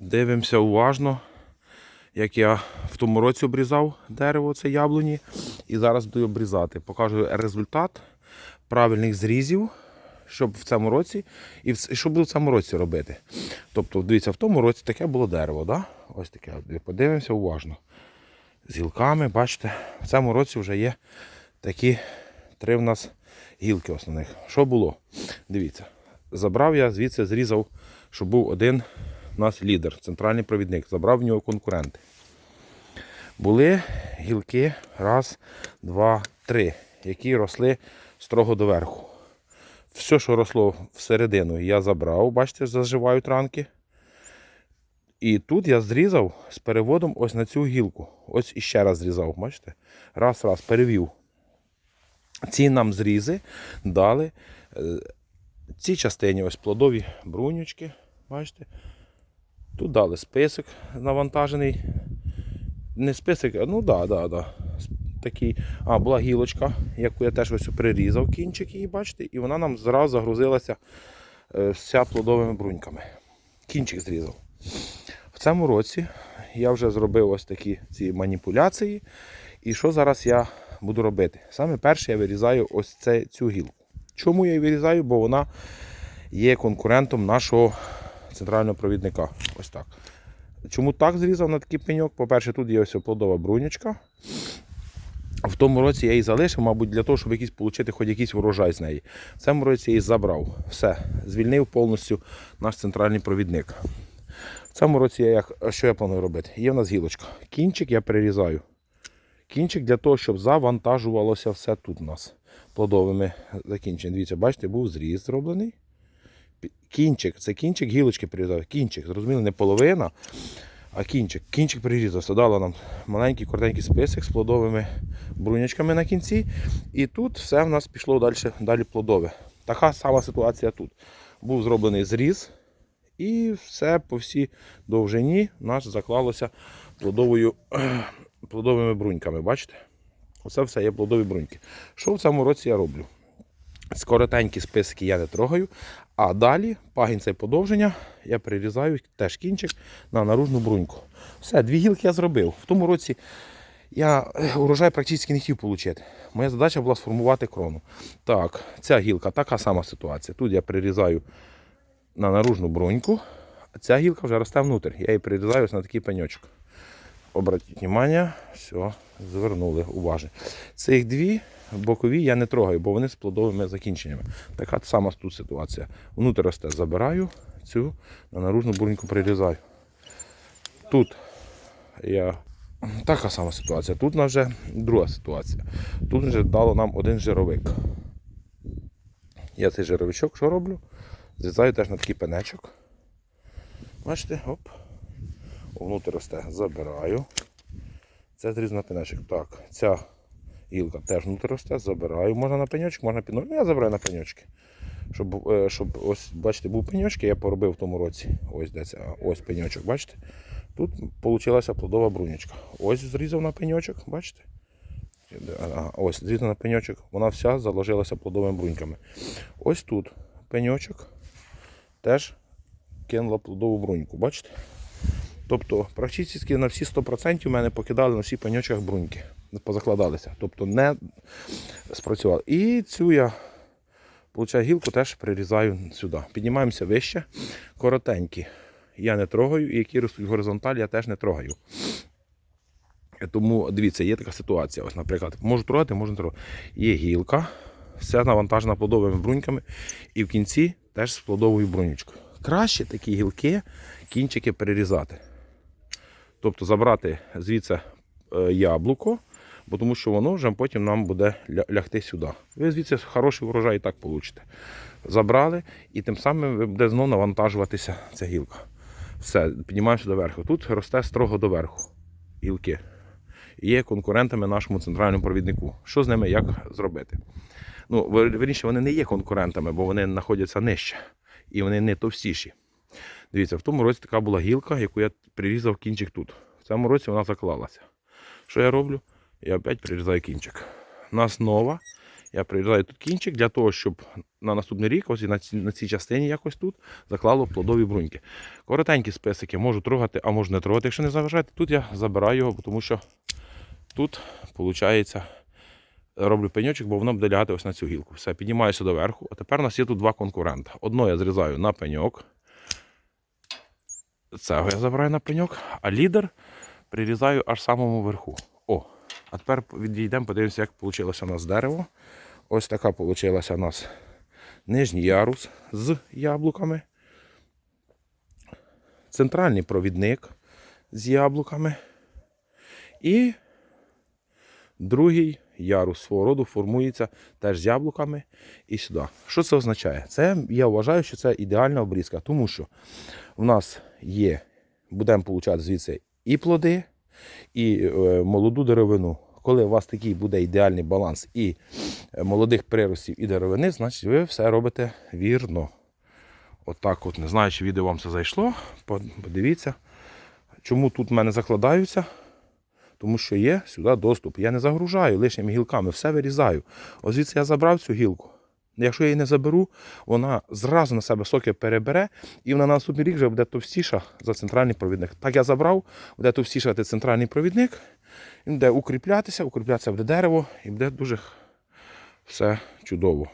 Дивимося уважно, як я в тому році обрізав дерево, це яблуні, і зараз буду обрізати. Покажу результат правильних зрізів, щоб в цьому році, і що буду в цьому році робити. Тобто, дивіться, в тому році таке було дерево, да? ось таке. Подивимося уважно. З гілками, бачите, в цьому році вже є такі три в нас гілки основних. Що було? Дивіться, забрав я звідси, зрізав, щоб був один у нас лідер, центральний провідник. Забрав в нього конкуренти. Були гілки, раз, два, три, які росли строго доверху. Все, що росло всередину, я забрав, бачите, заживають ранки. І тут я зрізав з переводом ось на цю гілку. Ось іще раз зрізав, бачите? Раз, раз, перевів. Ці нам зрізи дали е, цій частині ось плодові брунючки. Бачите? Тут дали список навантажений. Не список, ну да, да, да. Такий. А, була гілочка, яку я теж ось прирізав кінчик її, бачите, і вона нам зразу загрузилася е, вся плодовими бруньками. Кінчик зрізав. В цьому році я вже зробив ось такі ці маніпуляції. І що зараз я буду робити? Саме перше я вирізаю ось це, цю гілку. Чому я її вирізаю? Бо вона є конкурентом нашого центрального провідника. Ось так. Чому так зрізав на такий пеньок? По-перше, тут є ось плодова брунючка. В тому році я її залишив, мабуть, для того, щоб якийсь отримати хоч якийсь урожай з неї. В цьому році я її забрав. Все, звільнив повністю наш центральний провідник. В цьому році я як, що я планую робити? Є в нас гілочка. Кінчик я перерізаю. Кінчик для того, щоб завантажувалося все тут у нас плодовими закінченнями. Дивіться, бачите, був зріз зроблений. Кінчик, це кінчик гілочки перерізав. Кінчик, зрозуміло, не половина, а кінчик. Кінчик перерізався. Дала нам маленький коротенький список з плодовими брунячками на кінці. І тут все в нас пішло далі, далі плодове. Така сама ситуація тут. Був зроблений зріз, і все по всій довжині нас заклалося плодовою, плодовими бруньками. Бачите? Оце все є плодові бруньки. Що в цьому році я роблю? Скоротенькі списки я не трогаю, а далі пагінця і подовження я прирізаю теж кінчик на наружну бруньку. Все, дві гілки я зробив. В тому році я е, урожай практично не хотів отримати. Моя задача була сформувати крону. Так, ця гілка така сама ситуація. Тут я прирізаю на наружну бруньку, а ця гілка вже росте внутрь. Я її прирізаю на такий пеньочок. Обратіть увагу, все, звернули уважно. Цих дві бокові я не трогаю, бо вони з плодовими закінченнями. Така сама тут ситуація. Внутрі росте, забираю цю, на наружну бруньку прирізаю. Тут я. Така сама ситуація. Тут нас вже друга ситуація. Тут вже дало нам один жировик. Я цей жировичок що роблю? Зрізаю теж на такий пенечок. Бачите, оп. Внутрі росте, забираю. Це зрізу на пенечок. Так, ця гілка теж внутрі росте, забираю. Можна на пеньочок, можна під Ну, я забираю на пеньочки. Щоб, е, щоб ось, бачите, був пеньочки, я поробив в тому році. Ось де це, ось пеньочок, бачите? Тут вийшла плодова брунючка. Ось зрізав на пеньочок, бачите? Ось зрізав на пеньочок, вона вся заложилася плодовими бруньками. Ось тут пеньочок теж кинула плодову бруньку, бачите? Тобто, практично на всі 100% у мене покидали на всіх пеньочках бруньки. Позакладалися. Тобто не спрацювали. І цю я Получаю гілку теж прирізаю сюди. Піднімаємося вище, коротенькі. Я не трогаю, і які ростуть горизонталі, я теж не трогаю. Тому дивіться, є така ситуація. Ось, наприклад, можу трогати, можу не трогати. Є гілка, вся навантажена плодовими бруньками, і в кінці теж з плодовою брунючкою. Краще такі гілки, кінчики перерізати. Тобто забрати звідси е, яблуко, бо тому що воно вже потім нам буде лягти сюди. Ви звідси хороший врожай і так получите. Забрали, і тим самим буде знову навантажуватися ця гілка. Все, піднімаємося доверху. Тут росте строго доверху гілки. І є конкурентами нашому центральному провіднику. Що з ними як зробити? Ну, верніше, вони не є конкурентами, бо вони знаходяться нижче і вони не товстіші. Дивіться, в тому році така була гілка, яку я прирізав кінчик тут. В цьому році вона заклалася. Що я роблю? Я опять прирізаю кінчик. У нас нова Я прирізаю тут кінчик для того, щоб на наступний рік, ось на цій, на цій частині якось тут заклало плодові бруньки. Коротенькі списики можу трогати, а можу не трогати, якщо не заважати. Тут я забираю його, тому що тут, виходить, роблю пеньочок, бо воно буде лягати ось на цю гілку. Все, піднімаюся до верху. А тепер у нас є тут два конкурента. Одно я зрізаю на пеньок. Цього я забираю на пеньок, а лідер прирізаю аж самому верху. О, а тепер відійдемо, подивимося, як вийшло у нас дерево. Ось така вийшла у нас нижній ярус з яблуками. Центральний провідник з яблуками. І другий ярус свого роду формується теж з яблуками і сюди. Що це означає? Це я вважаю, що це ідеальна обрізка, тому що в нас є, будемо получати звідси і плоди, і е, молоду деревину. Коли у вас такий буде ідеальний баланс і е, молодих приростів, і деревини, значить ви все робите вірно. Отак от, не знаю, чи відео вам це зайшло. Подивіться, чому тут в мене закладаються. Тому що є сюди доступ. Я не загружаю лишніми гілками, все вирізаю. Ось звідси я забрав цю гілку. Якщо я її не заберу, вона зразу на себе соки перебере, і вона на наступний рік вже буде товстіша за центральний провідник. Так я забрав, буде товстішати центральний провідник, він буде укріплятися, укріплятися буде дерево і буде дуже все чудово.